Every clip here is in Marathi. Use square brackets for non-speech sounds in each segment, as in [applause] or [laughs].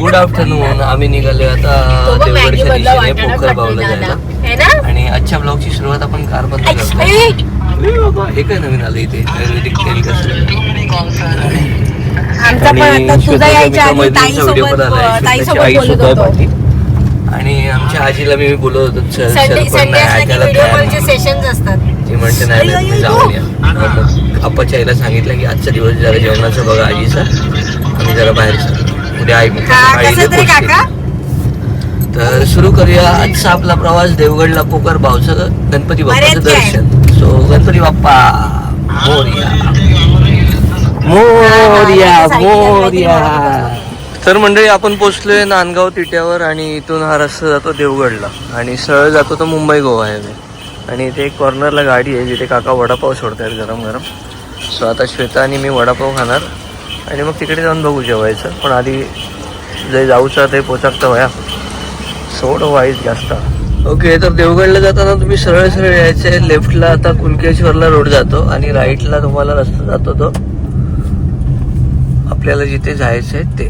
गुड आफ्टरनून आम्ही निघाले आता देवगडच्या दिशेने पोखर बावला जायला. है आणि आजच्या ब्लॉगची सुरुवात आपण कार बंद करतो हे काय नवीन आलं इथे? आयुर्वेदिक तेल कसं आमचा पण आता तुझा यायच्या आधी ताई व्हिडिओ सोबत पण आलाय. ताई त्याची सोबत आई बोलत सुद्धा आहे होतो. पाठी. आणि आमच्या आजीला मी बोलत होतो. सेशन्स असतात. ती म्हणते नाही जाऊन या. आईला सांगितलं की आजचा दिवस जरा जेवणाचं बघा आजीचा. आम्ही जरा बाहेर. उद्या आई कसं तरी. काका? तर सुरू करूया. आजचा आपला प्रवास देवगडला पोकर भावचं गणपती बाप्पाचं. दर्शन. सो गणपती बाप्पा मोर्या. मोर्या मोर्या. तर मंडळी आपण पोचलोय नांदगाव तिट्यावर आणि इथून हा रस्ता जातो देवगडला. आणि सरळ जातो तो मुंबई गोवा हायवे. आणि इथे एक कॉर्नरला गाडी आहे जिथे काका वडापाव सोडतायत गरम गरम सो आता श्वेता आणि मी वडापाव खाणार. आणि मग तिकडे जाऊन बघू जेवायचं पण आधी जे जाऊचं ते पोचाकतं वया सोड वाईज जास्त ओके तर देवगडला जाताना तुम्ही सरळ सरळ यायचे लेफ्टला आता कुणकेश्वरला रोड जातो आणि राईटला तुम्हाला रस्ता जातो तो आपल्याला जिथे जायचं आहे ते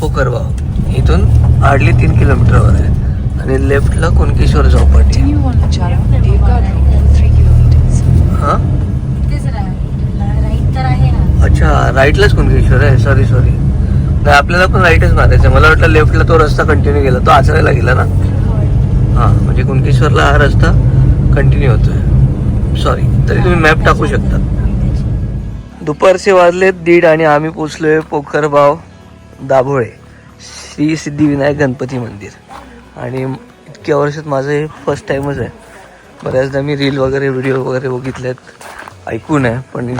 पोखरगाव इथून हार्डली तीन किलोमीटरवर आहे आणि लेफ्टला कुणकेश्वर चौपाटी Continue on the channel Devgad Road, 3 kilometers. हा राईट तर आहे ना अच्छा राईटलाच कुणकेश्वर आहे सॉरी सॉरी नाही आपल्याला पण राईटच मारायचं मला वाटलं लेफ्टला तो रस्ता कंटिन्यू गेला. तो आचरायला गेला ना? हां म्हणजे कुणकेश्वरला हा रस्ता कंटिन्यू होतोय. सॉरी तरी तुम्ही मॅप टाकू शकता. दुपारचे वाजले दीड आणि आम्ही पोचलोय पोखरबाव दाभोळे. श्री सिद्धिविनायक गणपती मंदिर. आणि इतक्या वर्षात माझं हे फर्स्ट टाईमच आहे. बऱ्याचदा मी रील वगैरे व्हिडिओ वगैरे बघितलेत. ऐकून आहे पण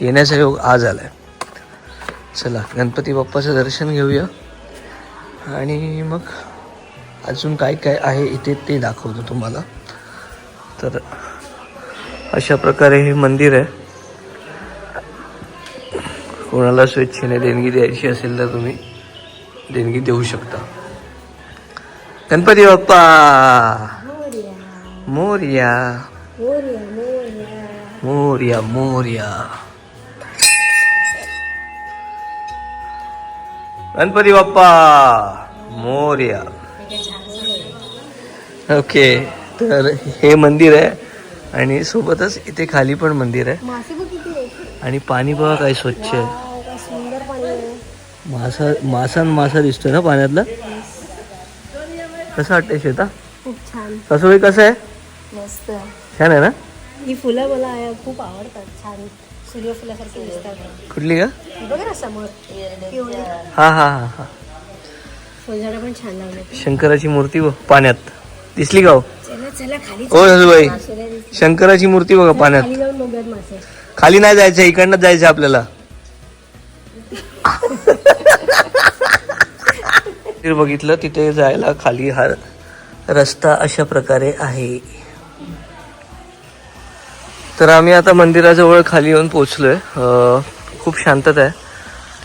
येण्याचा योग आज आला आहे चला गणपती बाप्पाचं दर्शन घेऊया. आणि मग अजून काय काय आहे इथे ते दाखवतो तुम्हाला. तर अशा प्रकारे हे मंदिर आहे. कोणाला स्वेच्छेने देणगी द्यायची असेल तर तुम्ही देणगी देऊ शकता. गणपती बाप्पा! मोर्या. मोर्या मोर्या. गणपती बाप्पा मोर्या. ओके तर हे मंदिर आहे आणि सोबतच इथे खाली पण मंदिर आहे. आणि पाणी बघा काय स्वच्छ आहे. मासा मासा मासा दिसतोय ना पाण्यातला? कसं वाटतंय शेता कसं कसं आहे? मस्त. छान आहे ना? ही फुलं मला खूप आवडतात छान. सूर्यफुलासारखी दिसतात कुठली का बघ ना समोर पिवळी हा हा हा हा फुलझाडं पण छान लावले शंकराची मूर्ती बघ पाण्यात. दिसली का हो? चला चला खाली ओ हजूबाई. शंकराची मूर्ती बघा पाण्यात. खाली जाऊन बघूयात मासे. खाली नाही जायचं इकडनं जायचं आपल्याला. [laughs] मंदिर बघितलं तिथे जायला खाली हा रस्ता अशा प्रकारे आहे. तर आम्ही आता मंदिराजवळ खाली येऊन पोचलोय खूप शांतता आहे.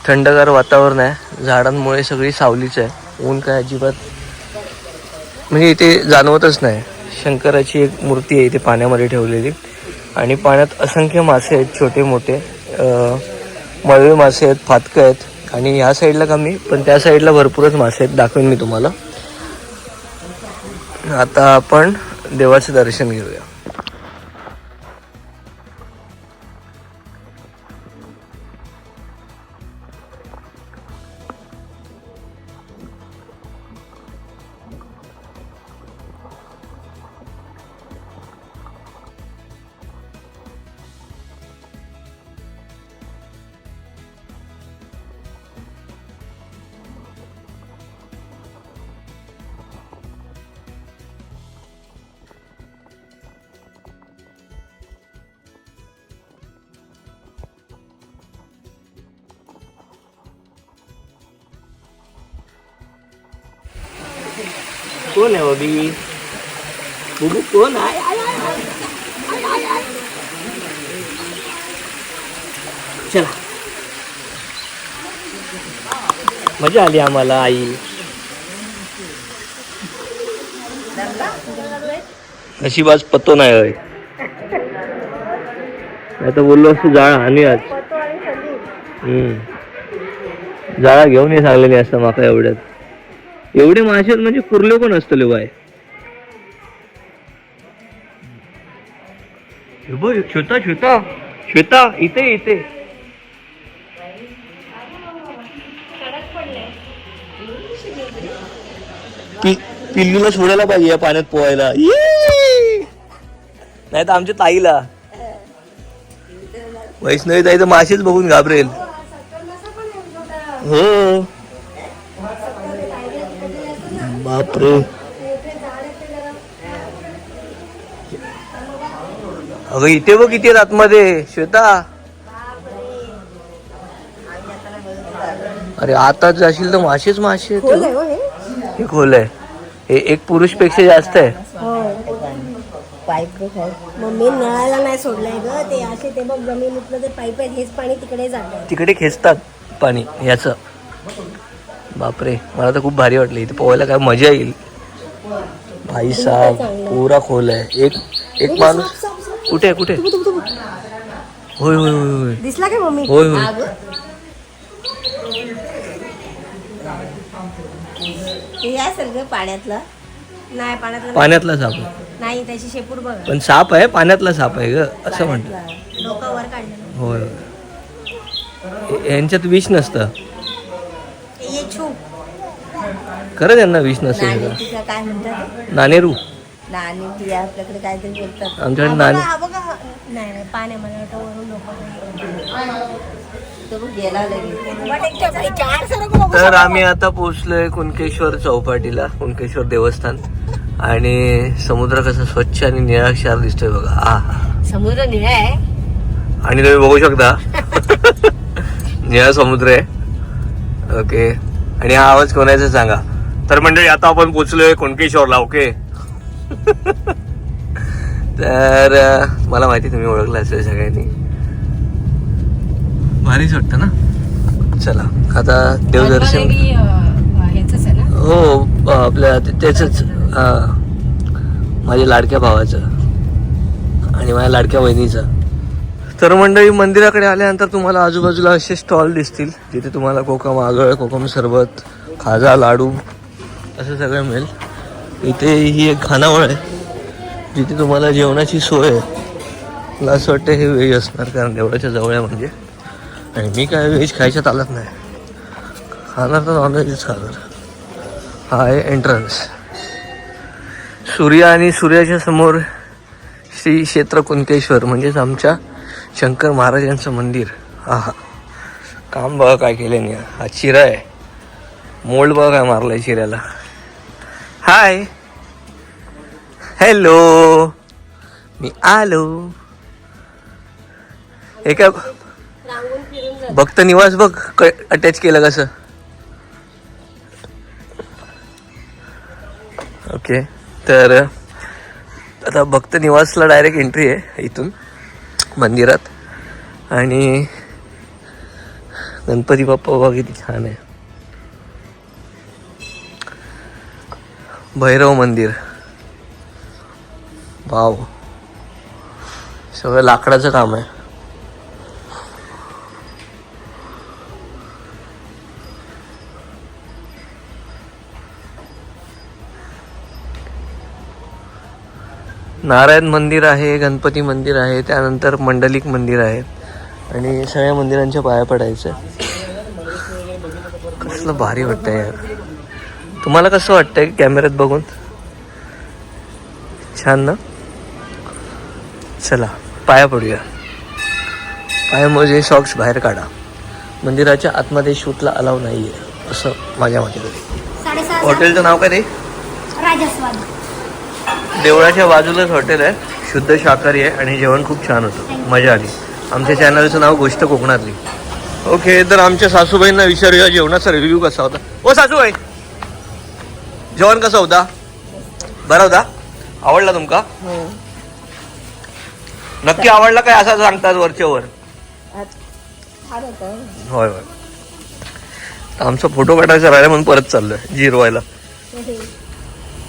थंडगार वातावरण आहे. झाडांमुळे सगळी सावलीच आहे. ऊन काय अजिबात म्हणजे इथे जाणवतच नाही. शंकराची एक मूर्ती आहे इथे पाण्यामध्ये ठेवलेली. आणि पाण्यात असंख्य मासे आहेत छोटे मोठे मळवे मासे आहेत फातकं आहेत. आणि ह्या साईडला कमी पण त्या साईडला भरपूरच मासे आहेत. दाखवेन मी तुम्हाला. आता आपण देवाचं दर्शन घेऊया. कोण आहे बबी बुबू कोण? आहे. चला. मजा आली आम्हाला आई. नशीब आज पत्तो नाही होय. नाही तर बोललो असतो जाळ आणि आज हम्म. जाळा घेऊन ये सांगलेली असतं माका एवढ्यात. एवढे मासे आहेत म्हणजे कुर्ले पण असतले बाय श्वेता श्वेता. श्वेता इथे इथे. पिल्लूला सोडायला पाहिजे या पाण्यात पोहायला. नाही तर आमच्या ताईला. वैष्णवी ताई तर मासेच बघून घाबरेल. हो. बापरे. अगं इथे बघ किती आतमध्ये. श्वेता. अरे आता जाशील तर मासेच मासे. हो हे. हे खोल आहे. हे एक पुरुषपेक्षा जास्त आहे. पाईप मम्मी नळाला नाही सोडलाय ग. ते असे ते बघ जमिनीतलं ते पाईप आहेत हेच पाणी तिकडे जात. तिकडे खेचतात पाणी याच. बापरे मला तर खूप भारी वाटलं. इथे पोहायला काय मजा येईल. भाई साहेब पुरा खोल आहे. एक एक माणूस कुठे कुठे? होय होय होय होय. दिसला काय मम्मी? होय होय. हे असेल ग पाण्यातलं. नाही पाण्यातलं साप आहे. नाही त्याची शेपूट बघ. पण साप आहे पाण्यातला साप आहे ग असं म्हणतात होय होय. यांच्यात विष नसतं. खरं त्यांना विष नसेल तिला काय म्हणतात? नानेरू नाणी ती आपल्याकडे काहीतरी बोलतात. आमच्याकडे हा नाणे बघा, हा. बघा. नाही नाही पाण्या मला वाटतं वरून डोकं तो गेला लगेच. तर आम्ही आता पोहोचलोय कुणकेश्वर चौपाटीला कुणकेश्वर देवस्थान. आणि समुद्र कसा स्वच्छ आणि निळाक्षार दिसतोय बघा. आ. समुद्र निळा आहे. आणि तुम्ही बघू शकता. निळा समुद्र आहे. ओके आणि हा आवाज कोणाचा सांगा. तर मंडळी आता आपण पोहोचलोय कुणकेश्वरला ओके? [laughs] तर अं, मला माहिती तुम्ही ओळखला असेल सगळ्यांनी. भारीच वाटतं ना? चला आता देवदर्शन हेच आहे ना? हो आपल्या त्याच माझ्या लाडक्या भावाचं आणि माझ्या लाडक्या बहिणीचं तर मंडळी मंदिराकडे आल्यानंतर तुम्हाला आजूबाजूला असे स्टॉल दिसतील. जिथे तुम्हाला कोकम आगळ कोकम सरबत खाजा लाडू असं सगळं मिळेल. इथे ही एक खानावळ आहे जिथे तुम्हाला जेवणाची सोय आहे. मला असं वाटतं हे व्हेज असणार कारण देवळाच्या जवळ आहे म्हणजे. आणि मी काय व्हेज खायच्यात चालत नाही. खाणार तर नॉनव्हेजच खाणार. हा आहे एंट्रन्स सूर्य आणि सूर्याच्या समोर श्री क्षेत्र कुंतेश्वर म्हणजेच आमच्या शंकर महाराजांचं मंदिर. हा हा काम बघा काय केलं नाही हा चिरा आहे. मोल्ड बघा काय मारलाय चिऱ्याला हाय. हॅलो. मी आलो. हे काय भक्त निवास बघ. अटॅच केलं कसं. ओके तर आता भक्त निवासला डायरेक्ट एंट्री आहे इथून. मंदिरात. आणि गणपती बाप्पा बघा किती छान आहे. भैरव मंदिर. वाव. सगळं लाकडाचं काम आहे. नारायण मंदिर आहे गणपती मंदिर आहे त्यानंतर मंडलिक मंदिर आहे. आणि सगळ्या मंदिरांच्या पाया पडायचं कसलं भारी वाटतंय यार. तुम्हाला कसं वाटतंय कॅमेऱ्यात बघून? छान ना? चला पाया पडूया. पाय मोजे सॉक्स बाहेर काढा. मंदिराच्या आतमध्ये शूटला अलाव नाही आहे असं माझ्या मते हॉटेलचं नाव काय ते राजस्वाद देवळाच्या बाजूलाच हॉटेल आहे. शुद्ध शाकाहारी आहे आणि जेवण खूप छान होतं. मजा आली. आमच्या चॅनलचं नाव गोष्ट कोकणातली. ओके तर आमच्या सासूबाईंना विचारूया जेवणाचा रिव्ह्यू कसा होता? ओ सासूबाई! जेवण कसं होता? बरा होता? आवडला तुमका? नक्की आवडला काय असं सांगतात वरच्या वर? होय होय. आमचा फोटो काढायचा राहिला म्हणून परत चाललोय जिरवायला.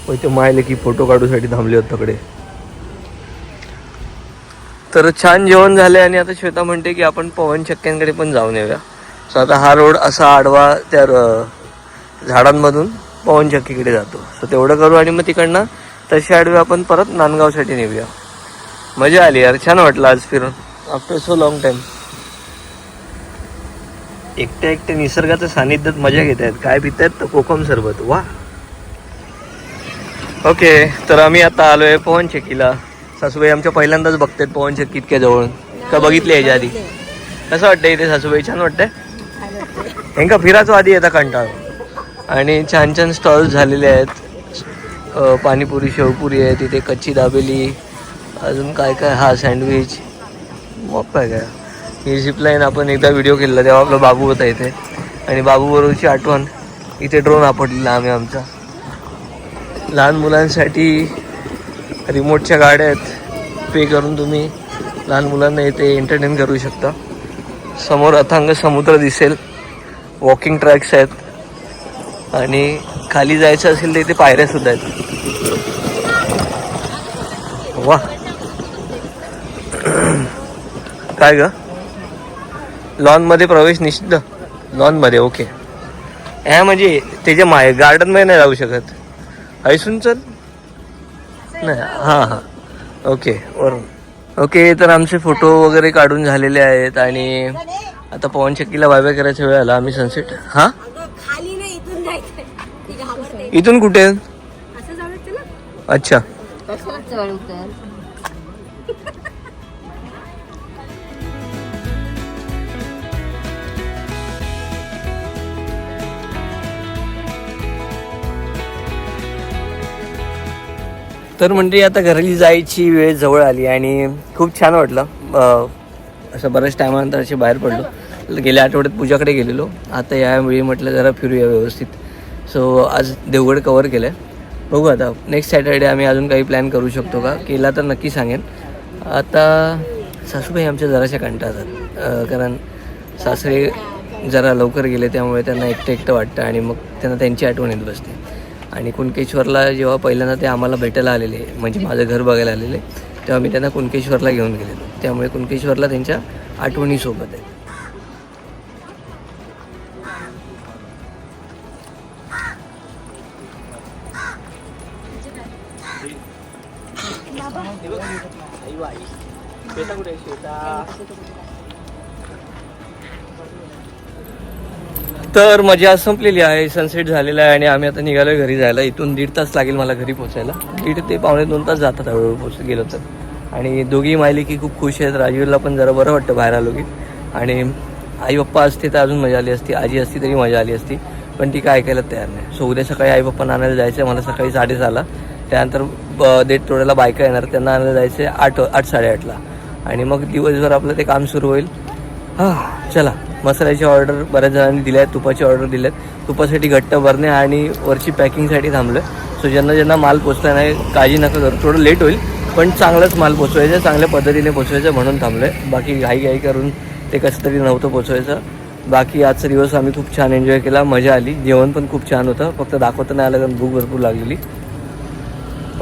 होय ते मायले की फोटो काढूसाठी थांबले होते तकडे. तर छान जेवण झाले आणि आता श्वेता म्हणते की आपण पवन चक्क्यांकडे पण जाऊन येऊया. सो आता हा रोड असा आडवा त्या झाडांमधून झाडांमधून पवनचक्कीकडे जातो. सो तेवढं करू आणि मग तिकडनं तशी आडवे आपण परत नांदगावसाठी नेऊया मजा आली यार छान वाटलं आज फिरून. आफ्टर सो लॉंग टाईम एकट्या एकट्या निसर्गाच्या सानिध्यात मजा घेत आहेत काय पित आहेत तर कोकम सरबत. वा ओके तर आम्ही आता आलोय पवन चक्कीला सासूबाई आमच्या पहिल्यांदाच बघतात पवन चक्की इतक्या जवळ. का बघितले याच्या आधी? कसं वाटतं इथे सासूबाई? छान वाटतंय? हेंका फिरायचो आधी येता कंटाळ आणि छान छान स्टॉल्स झालेले आहेत. पाणीपुरी शेवपुरी आहे तिथे कच्ची दाबेली. अजून काय काय? हा सँडविच मग काय काय ही झिपलाईन आपण एकदा व्हिडिओ केलेला तेव्हा आपला बाबू होता इथे. आणि बाबूबरोबरची आठवण. इथे ड्रोन आपटलेला आम्ही आमचा. लहान मुलांसाठी रिमोटच्या गाड्या आहेत. पे करून तुम्ही लहान मुलांना इथे एंटरटेन करू शकता. समोर अथांग समुद्र दिसेल. वॉकिंग ट्रॅक्स आहेत. आणि खाली जायचं असेल तर इथे पायऱ्यासुद्धा आहेत. वा काय ग? लॉनमध्ये प्रवेश निषिद्ध? लॉनमध्ये ओके ह्या म्हणजे त्याच्या माय गार्डनमध्ये नाही जाऊ शकत. ऐसून चल नाही हां हां. ओके वरून ओके तर आमचे फोटो वगैरे काढून झालेले आहेत आणि आता पवन चक्कीला बाय बाय करायचा वेळ आला आम्ही सनसेट हां? खाली नाही इथून कुठे? अच्छा. तर म्हणजे आता घरी जायची वेळ जवळ आली आणि खूप छान वाटलं. असं बऱ्याच टायमानंतर असे बाहेर पडलो. गेल्या आठवड्यात पूजाकडे गेलेलो. आता यावेळी म्हटलं जरा फिरूया व्यवस्थित. सो आज देवगड कवर केलं आहे बघू आता. नेक्स्ट सॅटर्डे आम्ही अजून काही प्लॅन करू शकतो का? केला तर नक्की सांगेन. आता सासूबाई आमच्या जराशा कंटाळतात. कारण सासरे जरा लवकर गेले त्यामुळे त्यांना एकटं एकटं वाटतं आणि मग त्यांना त्यांची आठवण येत बसते. आणि कुणकेश्वरला जेव्हा पहिल्यांदा ते आम्हाला भेटायला आलेले म्हणजे माझं घर बघायला आलेले तेव्हा मी त्यांना कुणकेश्वरला घेऊन गेलेलो. त्यामुळे कुणकेश्वरला त्यांच्या आठवणीसोबत आहे. तर मजा संपलेली आहे सनसेट झालेला आहे आणि आम्ही आता निघालोय घरी जायला. इथून दीड तास लागेल मला घरी पोचायला दीड ते पावणे दोन तास जातात हळूहळू पोच गेलो तर. आणि दोघी माहिली की खूप खुश आहेत. राजीवला पण जरा बरं वाटतं बाहेर आलो की. आणि आई पप्पा असते तर अजून मजा आली असती. आजी असती तरी मजा आली असती. पण ती काय ऐकायला तयार नाही. सो उद्या सकाळी आई पप्पा आणायला जायचं आहे मला सकाळी साडेसहाला त्यानंतर ब- देठ तोड्याला बायका येणार. त्यांना आणायला जायचं आहे आठ आठ साडेआठला. आणि मग दिवसभर आपलं ते काम सुरू होईल. हां चला. मसाल्याची ऑर्डर बऱ्याच जणांनी दिल्या आहेत तुपाची ऑर्डर दिल्यात तुपासाठी घट्ट भरणे आणि वरची पॅकिंगसाठी थांबलं सो ज्यांना ज्यांना माल पोचला नाही काळजी नका करू. थोडं लेट होईल पण चांगलाच माल पोचवायचा चांगल्या पद्धतीने पोचवायचं म्हणून थांबलं आहे बाकी घाई घाई करून ते कसं तरी नव्हतं पोचवायचं. बाकी आजचा दिवस आम्ही खूप छान एन्जॉय केला मजा आली. जेवण पण खूप छान होतं. फक्त दाखवता नाही आलं कारण भूक भरपूर लागलेली.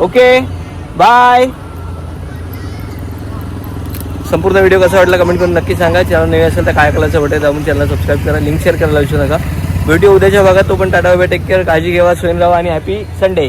ओके बाय संपूर्ण व्हिडिओ कसा वाटला कमेंट करून नक्की सांगा. चॅनल नवीन असेल तर काय करायचं वाटेल जाऊन चॅनल सबस्क्राईब करा. लिंक शेअर करायला विसरू नका. व्हिडिओ उद्याच्या भागात तो पण टाटा बाय टेक केअर. काळजी घ्यावा स्वयं लावा आणि हॅपी संडे